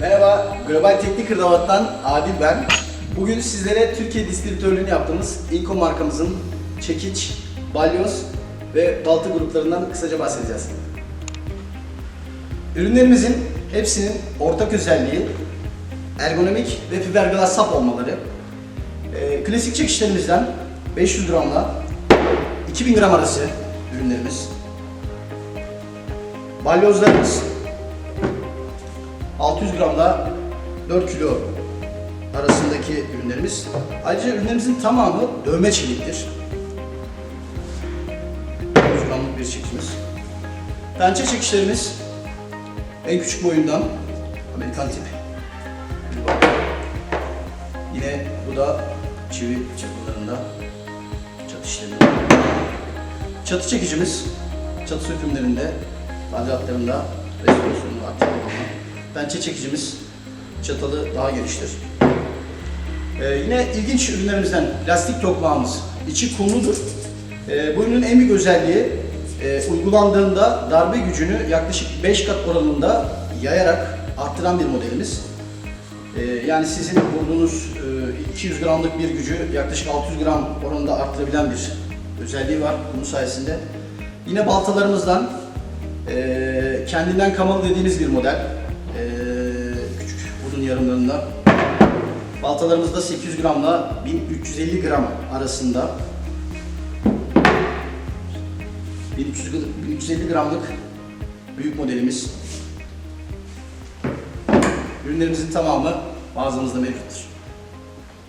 Merhaba, Global Teknik Hırdavat'tan Adil ben. Bugün sizlere Türkiye distribütörlüğünü yaptığımız Inco markamızın çekiç, balyoz ve baltı gruplarından kısaca bahsedeceğiz. Ürünlerimizin hepsinin ortak özelliği ergonomik ve fiberglass sap olmaları. Ee, klasik çekişlerimizden 500 gramla 2000 gram arası ürünlerimiz. Balyozlarımız 600 gramla 4 kilo arasındaki ürünlerimiz. Ayrıca ürünlerimizin tamamı dövme çeliktir. 100 gramlık bir çekişimiz. Pençe çekişlerimiz en küçük boyundan Amerikan tip. Yine bu da çivi çapılarında çatı. Çatı çekicimiz çatı sökümlerinde, tadilatlarında restorasyonunda aktif olan pençe çekicimiz çatalı daha geniştir. Ee, yine ilginç ürünlerimizden lastik tokmağımız içi kumludur. Ee, bu ürünün en büyük özelliği e, uygulandığında darbe gücünü yaklaşık 5 kat oranında yayarak arttıran bir modelimiz. Ee, yani sizin vurduğunuz e, 200 gramlık bir gücü yaklaşık 600 gram oranında arttırabilen bir özelliği var bunun sayesinde. Yine baltalarımızdan e, kendinden kamalı dediğimiz bir model. E, küçük uzun yarımlarında. Baltalarımızda 800 gramla 1350 gram arasında. 1300 gr- 1350 gramlık büyük modelimiz. Ürünlerimizin tamamı mağazamızda mevcuttur.